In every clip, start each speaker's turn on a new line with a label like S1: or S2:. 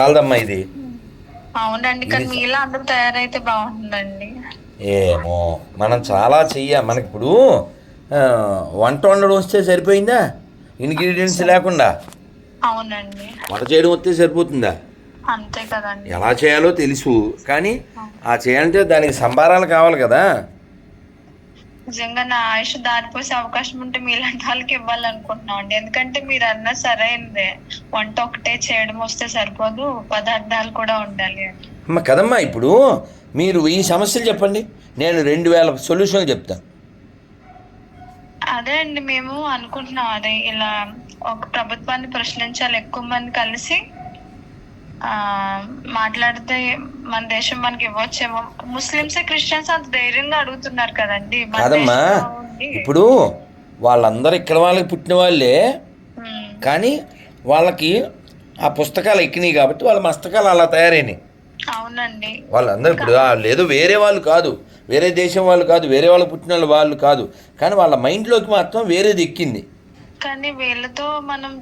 S1: చాలదమ్మా ఇది.
S2: అవునండి కానీ మీలా అందరూ తయారైతే బాగుంటుందండి.
S1: ఏమో మనం చాలా చెయ్య మనకి ఇప్పుడు వంట వండడం వస్తే సరిపోయిందా? ఇంగ్రీడియంట్స్ లేకుండా.
S2: అవునండి.
S1: వంట చేయడం వస్తే సరిపోతుందా?
S2: అంతే కదండి.
S1: ఎలా చేయాలో తెలుసు కానీ ఆ చేయాలంటే దానికి సంబారాలు కావాలి కదా.
S2: నిజంగా నా ఆయుష్ దారిపోసే అవకాశం ఉంటే మీలాంటి వాళ్ళకి ఇవ్వాలనుకుంటున్నాం అండి. ఎందుకంటే మీరు అన్న సరైనదే. వంట ఒకటే చేయడం వస్తే సరిపోదు. పదార్థాలు కూడా ఉండాలి అని.
S1: అమ్మ కదమ్మా ఇప్పుడు మీరు ఈ సమస్యలు చెప్పండి. నేను రెండు వేల సొల్యూషన్లు చెప్తాను
S2: అదే అండి మేము అనుకుంటున్నాం అదే. ఇలా ఒక ప్రభుత్వాన్ని ప్రశ్నించాలి. ఎక్కువ మంది కలిసి మాట్లాడితే మన దేశం మనకి ఇవ్వచ్చేమో. ముస్లిమ్స్ క్రిస్టియన్స్ అంత ధైర్యంగా అడుగుతున్నారు కదండి.
S1: కాదమ్మా. ఇప్పుడు వాళ్ళందరూ ఇక్కడ వాళ్ళకి పుట్టిన వాళ్ళే. కానీ వాళ్ళకి ఆ పుస్తకాలు ఎక్కినాయి కాబట్టి వాళ్ళ మస్తకాలు అలా తయారైనాయి.
S2: అవునండి.
S1: వాళ్ళందరూ ఇప్పుడు లేదు వేరే వాళ్ళు కాదు. వేరే దేశం వాళ్ళు కాదు వేరే వాళ్ళు పుట్టిన వాళ్ళు వాళ్ళు కాదు. కానీ వాళ్ళ మైండ్లోకి మాత్రం వేరేది ఎక్కింది.
S2: కానీ వీళ్ళతో మనం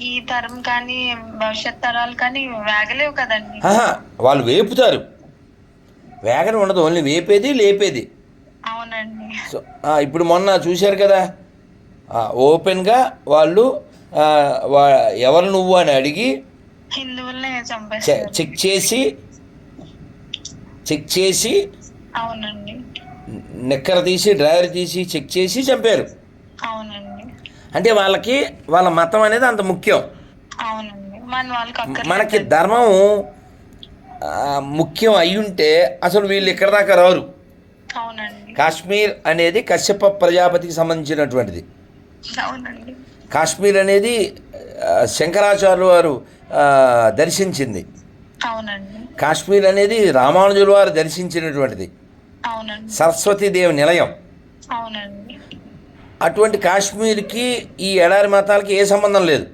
S2: ఈ తరం కానీ భవిష్యత్ తరాలు కానీ వేగలేవు కదండి.
S1: వాళ్ళు వేపుతారు. వేగన ఉండదు ఓన్లీ వేపేది లేపేది.
S2: అవునండి.
S1: సో ఇప్పుడు మొన్న చూశారు కదా ఓపెన్గా వాళ్ళు ఎవరు నువ్వు అని అడిగి చెక్ చేసి చెక్ చేసి
S2: అవునండి.
S1: నిక్కర తీసి డ్రైవర్ తీసి చెక్ చేసి చంపారు.
S2: అవునండి.
S1: అంటే వాళ్ళకి వాళ్ళ మతం అనేది అంత ముఖ్యం. మనకి ధర్మం ముఖ్యం అయ్యుంటే అసలు వీళ్ళు ఇక్కడ దాకా రారు. కాశ్మీర్ అనేది కశ్యప ప్రజాపతికి సంబంధించినటువంటిది. కాశ్మీర్ అనేది శంకరాచార్యులు వారు దర్శించింది. కాశ్మీర్ అనేది రామానుజుల వారు దర్శించినటువంటిది. సరస్వతీదేవి నిలయం.
S2: అవునండి.
S1: అటువంటి కాశ్మీర్కి ఈ ఎడారి మతాలకి ఏ సంబంధం లేదు.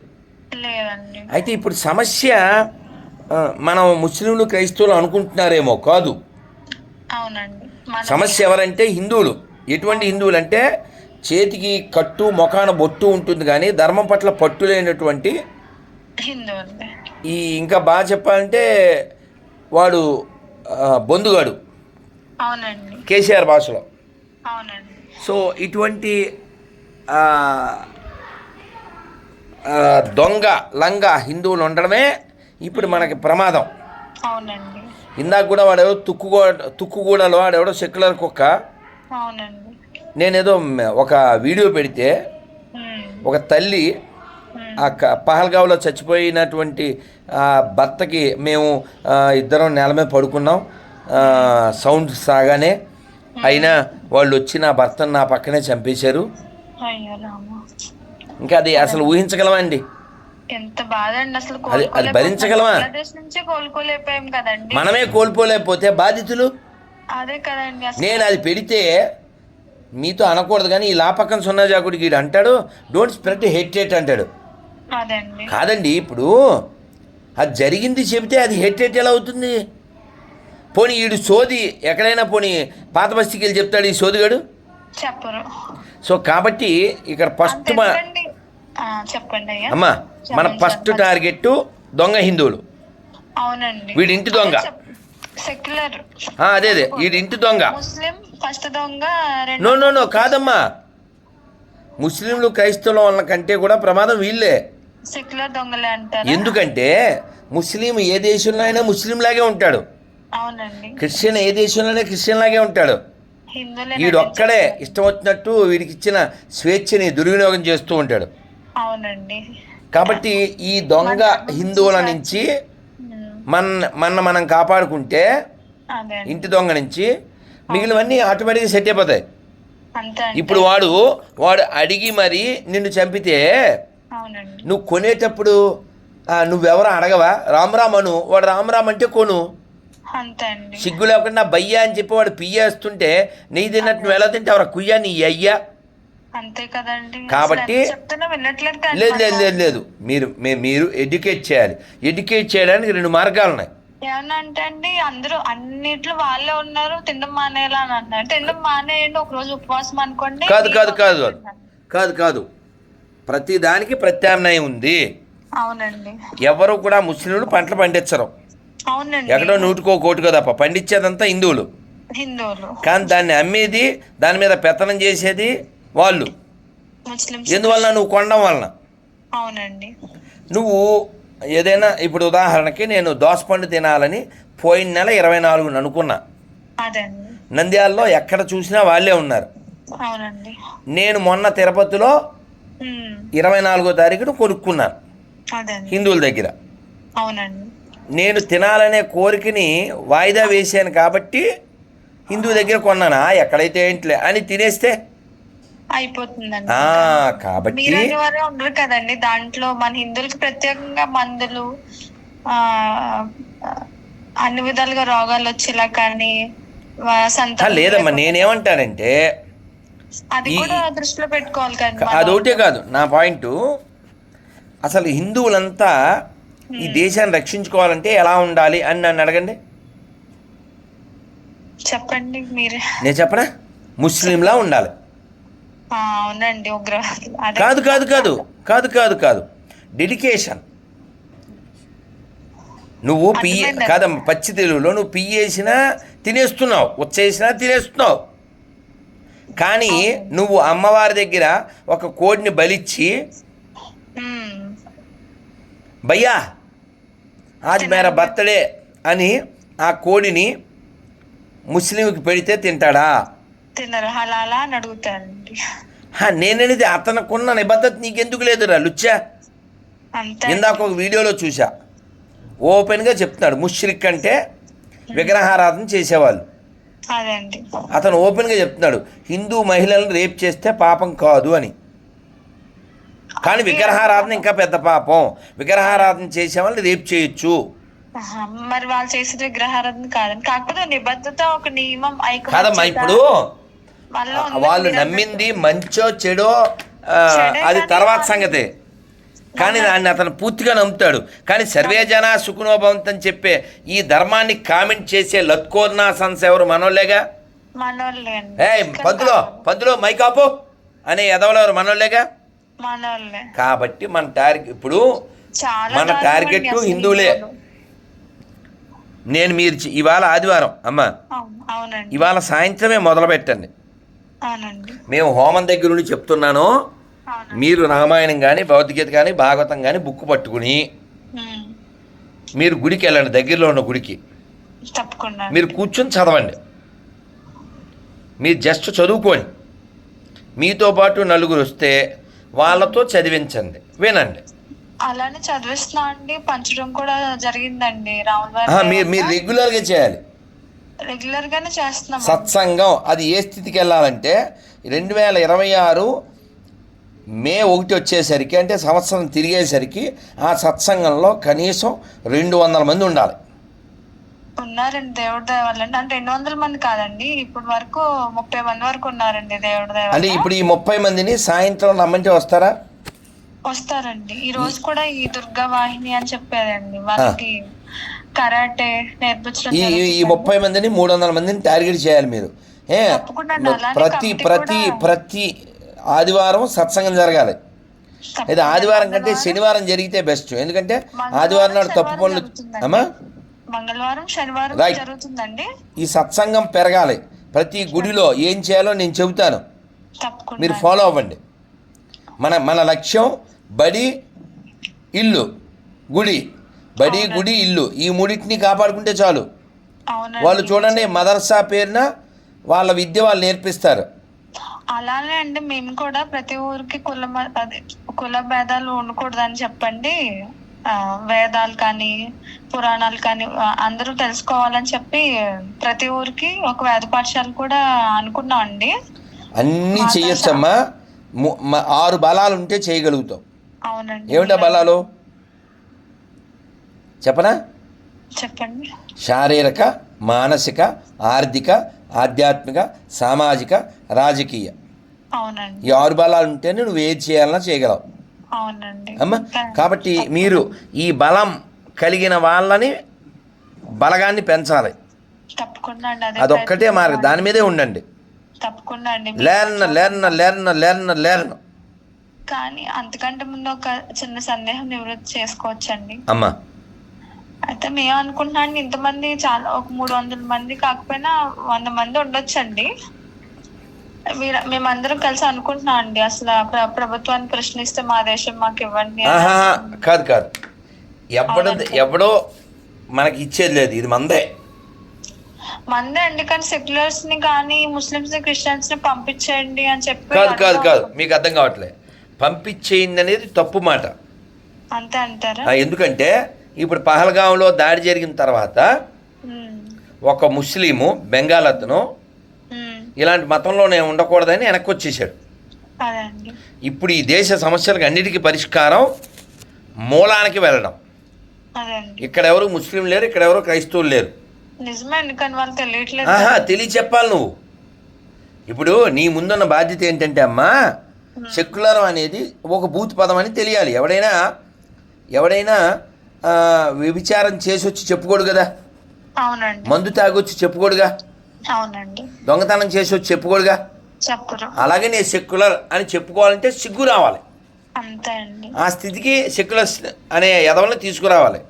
S1: అయితే ఇప్పుడు సమస్య మనం ముస్లింలు క్రైస్తవులు అనుకుంటున్నారేమో కాదు. సమస్య ఎవరంటే హిందువులు. ఎటువంటి హిందువులు అంటే చేతికి కట్టు మొఖాన బొట్టు ఉంటుంది కానీ ధర్మం పట్ల పట్టు లేనటువంటి ఈ ఇంకా బాగా చెప్పాలంటే వాడు బొందుగాడు. కేసీఆర్ భాషలో. సో ఇటువంటి దొంగ లంగ హిందువులు ఉండడమే ఇప్పుడు మనకి ప్రమాదం.
S2: అవునండి.
S1: ఇందాక కూడా వాడెవడో తుక్కుగూడ తుక్కుగూడలో వాడెవడో సెక్యులర్ కుక్క. నేనేదో ఒక వీడియో పెడితే ఒక తల్లి ఆ క- పహల్గావ్లో చచ్చిపోయినటువంటి ఆ భర్తకి మేము ఇద్దరం నేల మీద పడుకున్నాం. సౌండ్ సాగానే అయినా వాళ్ళు వచ్చి నా భర్తను నా పక్కనే చంపేశారు.
S2: అయ్యో
S1: ఇంకా అది అసలు ఊహించగలమండి
S2: ఎంత బాధ అండి అసలు
S1: అది-. భరించగలమా?
S2: బంగ్లాదేశ్ నుంచే కోలుకోలేకపోయాం కదండి.
S1: మనమే కోల్పోలేకపోతే బాధితులు?
S2: అదే కదండి
S1: నేను అది పెడితే మీతో అనకూడదు కానీ ఈ లాపక్కన సున్నాజాకుడికి వీడు అంటాడు డోంట్ స్ప్రెడ్ హెట్ హెట్ అంటాడు.
S2: అండి.
S1: కాదండి ఇప్పుడు అది జరిగింది చెబితే అది హెట్ హెట్ ఎలా అవుతుంది? పోనీ ఈడు సోది ఎక్కడైనా పోనీ పాత బస్తీకి వెళ్ళి చెప్తాడు ఈ సోదిగాడు?
S2: చెప్పరు.
S1: సో కాబట్టి ఇక్కడ ఫస్ట్ మా
S2: చెప్పండి
S1: అమ్మా మన ఫస్ట్ టార్గెట్ దొంగ హిందువులు.
S2: అవునండి.
S1: వీడి ఇంటి దొంగ.
S2: సెక్యులర్.
S1: అదే అదే వీడి ఇంటి దొంగ.
S2: ముస్లిం ఫస్ట్ దొంగ
S1: నో నో నో కాదమ్మా. ముస్లింలు క్రైస్తవుల వాళ్ళ కంటే కూడా ప్రమాదం వీళ్ళే.
S2: సెక్యులర్ దొంగలే అంటారు?
S1: ఎందుకంటే ముస్లిం ఏ దేశంలో అయినా ముస్లిం లాగే ఉంటాడు.
S2: అవునండి.
S1: క్రిస్టియన్ ఏ దేశంలోనే క్రిస్టియన్ లాగే ఉంటాడు.
S2: హిందువులే
S1: వీడు ఒక్కడే ఇష్టం వచ్చినట్టు వీడికి ఇచ్చిన స్వేచ్ఛని దుర్వినియోగం చేస్తూ ఉంటాడు.
S2: అవునండి.
S1: కాబట్టి ఈ దొంగ హిందువుల నుంచి మన మన మనం కాపాడుకుంటే. ఇంటి దొంగ నుంచి మిగిలినవన్నీ ఆటోమేటిక్గా సెట్ అయిపోతాయి. ఇప్పుడు వాడు వాడు అడిగి మరి నిన్ను చంపితే నువ్వు కొనేటప్పుడు నువ్వెవరో అడగవా? రామరామ్ అను. వాడు రామరామ్ అంటే కొను. సిగ్గు లేకుండా బయ్యా అని చెప్పి వాడు పియ్యేస్తుంటే నీ తిన్నట్టు నువ్వు ఎలా తింటే ఎవరు కుయ్యా? నీ అయ్యా?
S2: అంతే కదండి.
S1: కాబట్టి- లేదు లేదు లేదు లేదు. మీరు మీరు ఎడ్యుకేట్ చేయాలి. ఎడ్యుకేట్ చేయడానికి రెండు మార్గాలు ఉన్నాయి.
S2: అండి అందరూ అన్నిట్లో వాళ్ళే ఉన్నారు తినడం మానేయాలా అని అంటున్నారు. తినడం మానేయండి ఒక రోజు ఉపవాసం అనుకోండి
S1: కాదు కాదు కాదు. కాదు కాదు. ప్రతి దానికి ప్రత్యామ్నాయం ఉంది.
S2: అవునండి.
S1: ఎవరు కూడా ముస్లింలు పంటలు పండించరు.
S2: అవునండి.
S1: ఎక్కడో నూటికో కోటికో తప్ప పండించేదంతా హిందువులు.
S2: హిందువులు.
S1: కానీ దాన్ని అమ్మేది దాని మీద పెత్తనం చేసేది వాళ్ళు. ఎందువలన? నువ్వు కొనడం వలన.
S2: అవునండి.
S1: నువ్వు ఏదైనా ఇప్పుడు ఉదాహరణకి నేను దోసపండు తినాలని పోయిన నెల ఇరవై నాలుగున అనుకున్నా. నంద్యాలలో ఎక్కడ చూసినా వాళ్ళే ఉన్నారు. నేను మొన్న తిరుపతిలో ఇరవై నాలుగో తారీఖున కొనుక్కున్నాను. హిందువుల దగ్గర.
S2: అవునండి.
S1: నేను తినాలనే కోరికని వాయిదా వేశాను కాబట్టి హిందువు దగ్గర కొన్నానా? ఎక్కడైతే ఏంటిలే అని తినేస్తే?
S2: అయిపోతుందండి
S1: కాబట్టి
S2: ఉండరు కదండి. దాంట్లో మన హిందువులకి ప్రత్యేకంగా మందులు అన్ని విధాలుగా రోగాలు వచ్చేలా కానీ
S1: లేదమ్మా నేనేమంటానంటే
S2: అది కూడా దృష్టిలో పెట్టుకోవాలి కదండి
S1: కా-
S2: మనం.
S1: అదొకటే కాదు నా పాయింట్. అసలు హిందువులంతా ఈ దేశాన్ని రక్షించుకోవాలంటే ఎలా ఉండాలి అని నన్ను అడగండి.
S2: చెప్పండి మీరే.
S1: నేను చెప్పనా? ముస్లింలా ఉండాలి.
S2: అవునండి
S1: కాదు కాదు కాదు. కాదు కాదు కాదు. డెడికేషన్ నువ్వు పియ్యి. కాదమ్మా పచ్చి తెలుగులో నువ్వు పియ్యేసినా తినేస్తున్నావు. వచ్చేసినా తినేస్తున్నావు. కానీ నువ్వు అమ్మవారి దగ్గర ఒక కోడిని బలిచ్చి భయ్యా ఆజ్ మేరా బర్త్డే అని ఆ కోడిని ముస్లింకి పెడితే తింటాడా?
S2: తినరు. హలాలా అని అడుగుతారండి
S1: హా, నేననేది అతనుకున్న నిబద్ధత నీకెందుకు లేదురా లుచ్చా?
S2: అంతే.
S1: ఇందాక ఒక వీడియోలో చూసా ఓపెన్గా చెప్తున్నాడు ముష్రిక్ అంటే విగ్రహారాధన చేసేవాళ్ళు.
S2: అదే అండి
S1: అతను ఓపెన్గా చెప్తున్నాడు హిందూ మహిళలను రేప్ చేస్తే పాపం కాదు అని. కానీ విగ్రహారాధన ఇంకా పెద్ద పాపం. విగ్రహారాధన చేసే వాళ్ళని రేప్ చేయొచ్చు.
S2: మరి వాళ్ళు చేసేది విగ్రహారాధన కాదండి కాకపోతే నిబద్ధత ఒక నియమం
S1: కాదమ్మా ఇప్పుడు వాళ్ళు నమ్మింది మంచో చెడో అది తర్వాత
S2: వాళ్ళు-
S1: సంగతి. కానీ దాన్ని అతను పూర్తిగా నమ్ముతాడు. కానీ సర్వే జన సుఖనోభవంత్ అని చెప్పే ఈ ధర్మాన్ని కామెంట్ చేసే లత్కోర్నా సన్స్ ఎవరు? మనోళ్ళేగా? ఏ పందులో పందులో మైకాపు అనే ఎదవలు ఎవరు? మనోళ్ళేగా?
S2: మనోళ్ళే
S1: కాబట్టి మన టార్గెట్ ఇప్పుడు మన టార్గెట్ హిందువులే. నేను మీరు ఇవాళ ఆదివారం అమ్మ. ఇవాళ సాయంత్రమే మొదలు పెట్టండి. మేము హోమం దగ్గర నుండి చెప్తున్నాను. మీరు రామాయణం కానీ భగవద్గీత కానీ భాగవతం కానీ బుక్ పట్టుకుని మీరు గుడికి వెళ్ళండి దగ్గరలో ఉన్న గుడికి.
S2: తప్పకుండా
S1: మీరు కూర్చొని చదవండి. మీరు జస్ట్ చదువుకోండి. మీతో పాటు నలుగురు వస్తే వాళ్ళతో చదివించండి. వినండి.
S2: అలానే చదివిస్తున్నా అండి. పంచడం కూడా జరిగిందండి. రాముల
S1: మీరు మీరు రెగ్యులర్గా చేయాలి.
S2: రెగ్యులర్ గానే చేస్తున్నాం
S1: సత్సంగం అది ఏ స్థితికి వెళ్ళాలంటే రెండు వేల ఇరవై ఆరు మే ఒకటి వచ్చేసరికి అంటే సంవత్సరం తిరిగేసరికి ఆ సత్సంగంలో కనీసం రెండు వందల మంది ఉండాలి.
S2: ఉన్నారండి దేవుడి దయ వల్ల అంటే రెండు వందల మంది కాదండి ఇప్పటి వరకు ముప్పై మంది వరకు ఉన్నారండి దేవుడి దయ
S1: అంటే
S2: వల్ల
S1: ఇప్పుడు ఈ ముప్పై మందిని సాయంత్రం రమ్మంటే వస్తారా?
S2: వస్తారండి. ఈ రోజు కూడా ఈ దుర్గా వాహిని అని చెప్పారండి. వాళ్ళకి కరాటే నేర్పించడం
S1: ఈ ఈ- ఈ
S2: జరుగుతుంది.
S1: ముప్పై మందిని మూడు వందల మందిని టార్గెట్ చేయాలి మీరు. ఏ
S2: తప్పకుండా అండి. అలానే
S1: ప్రతి
S2: కమిటీ
S1: ప్రతి
S2: కూడా-
S1: ప్రతి ఆదివారం సత్సంగం జరగాలి.
S2: తప్పకుండా
S1: అయితే ఆదివారం కంటే శనివారం జరిగితే బెస్ట్. ఎందుకంటే
S2: మంగళవారం,
S1: ఆదివారం నాడు తప్పు
S2: శనివారం
S1: పనులు
S2: జరుగుతుందండి.
S1: అమ్మా?
S2: మంగళవారం శనివారం. జరుగుతుందండి.
S1: ఈ సత్సంగం పెరగాలి. ప్రతి గుడిలో ఏం చేయాలో నేను చెబుతాను. మీరు ఫాలో అవ్వండి. మన మన లక్ష్యం బడి ఇల్లు గుడి. బడి గుడి ఇల్లు. ఈ మూడింటిని కాపాడుకుంటే చాలు. వాళ్ళు చూడండి మదర్సా పేరున వాళ్ళ విద్య వాళ్ళు నేర్పిస్తారు.
S2: అలానే అండి మేము కూడా ప్రతి ఊరికి కుల కుల భేదాలు ఉండకూడదని చెప్పండి. వేదాలు కానీ పురాణాలు కానీ అందరూ తెలుసుకోవాలని చెప్పి ప్రతి ఊరికి ఒక వేద పాఠశాల కూడా అనుకున్నాం అండి.
S1: అన్నీ చెయ్యొచ్చమ్మా. ము- మ- ఆరు బలాలు ఉంటే చేయగలుగుతాం.
S2: అవునండి.
S1: ఏమిటా బలాలు? చెప్పనా?
S2: చెప్పండి.
S1: శారీరక మానసిక ఆర్థిక ఆధ్యాత్మిక సామాజిక రాజకీయ.
S2: అవునండి.
S1: ఈ ఆరు బలాలు ఉంటేనే నువ్వు ఏది చేయాలన్నా చేయగలవు. అమ్మా కాబట్టి మీరు ఈ బలం కలిగిన వాళ్ళని బలగాన్ని పెంచాలి.
S2: తప్పకుండా
S1: అదొక్కటే మార్గం. దాని మీదే ఉండండి. Learn learn learn learn learn
S2: కానీ అంతకంటే ముందు ఒక చిన్న సందేహం నివృత్తి చేసుకోవచ్చండి.
S1: అమ్మ.
S2: అయితే మేము అనుకుంటున్నాం ఇంతమంది చాలా ఒక మూడు వందల మంది కాకపోయినా వంద మంది ఉండొచ్చండి. మేమందరం కలిసి అనుకుంటున్నాం అండి. అసలు ప్ర- ప్రభుత్వాన్ని ప్రశ్నిస్తే మా దేశం మాకు ఇవ్వండి
S1: కాదు కాదు. ఎవడో ఎవడో మనకి ఇచ్చేది లేదు. ఇది మందే.
S2: మందే అండి. కానీ సెక్యులర్స్ని కానీ ముస్లిమ్స్ని క్రిస్టియన్స్ని పంపించండి అని చెప్పి
S1: కాదు కాదు. కాదు. మీకు అర్థం కావట్లే. పంపించేయండి అనేది తప్పు మాట.
S2: అంతే అంటారా?
S1: ఎందుకంటే ఇప్పుడు పహల్గాంలో దాడి జరిగిన తర్వాత ఒక ముస్లిము బెంగాల్ అతను ఇలాంటి మతంలోనే ఉండకూడదని వెనక్కి వచ్చేసాడు ఇప్పుడు ఈ దేశ సమస్యలకు అన్నిటికీ పరిష్కారం మూలానికి వెళ్ళడం. ఇక్కడ ఎవరు ముస్లిం లేరు ఇక్కడ ఎవరు క్రైస్తవులు లేరు. తెలియ చెప్పాలి నువ్వు. ఇప్పుడు నీ ముందున్న బాధ్యత ఏంటంటే అమ్మా సెక్యులరం అనేది ఒక బూత్ పదం అని తెలియాలి. ఎవడైనా ఎవడైనా వ్యభిచారం చేసి వచ్చి చెప్పుకోడు కదా.
S2: అవునండి.
S1: మందు తాగొచ్చి చెప్పుకోడుగా.
S2: అవునండి.
S1: దొంగతనం చేసి వచ్చి చెప్పుకోడుగా?
S2: చెప్పరు.
S1: అలాగే నేను సెక్యులర్ అని చెప్పుకోవాలంటే సిగ్గు రావాలి.
S2: అంతే అండి.
S1: ఆ స్థితికి సెక్యులర్ అనే ఎదవల్ని తీసుకురావాలి.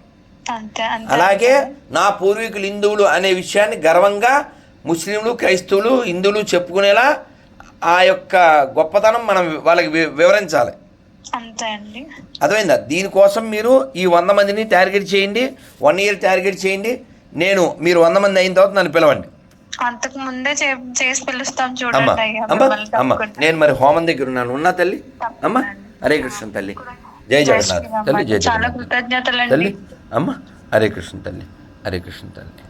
S2: అంతే అంతే.
S1: అలాగే నా పూర్వీకులు హిందువులు అనే విషయాన్ని గర్వంగా ముస్లింలు క్రైస్తవులు హిందువులు చెప్పుకునేలా ఆ యొక్క గొప్పతనం మనం వాళ్ళకి వివరించాలి.
S2: అంతే అండి.
S1: అర్థమైందా? దీనికోసం మీరు ఈ వంద మందిని టార్గెట్ చేయండి. వన్ ఇయర్ టార్గెట్ చేయండి. నేను మీరు వంద మంది అయిన తర్వాత నన్ను పిలవండి.
S2: అంతకు ముందే చేసి పిలుస్తాం చూడండి అయ్యా
S1: అమ్మ
S2: మిమ్మల్ని
S1: అమ్మ
S2: తప్పకుండా.
S1: నేను మరి హోమం దగ్గర ఉన్నాను. ఉన్నా తల్లి? అమ్మ హరే కృష్ణ తల్లి. జై
S2: జై
S1: జగన్నాథ్.
S2: శ్రీరామ్.
S1: తల్లి జై
S2: చాలా
S1: జగన్నాథ్.
S2: కృతజ్ఞతలండి.
S1: తల్లి అమ్మ హరే కృష్ణ తల్లి హరే కృష్ణ తల్లి.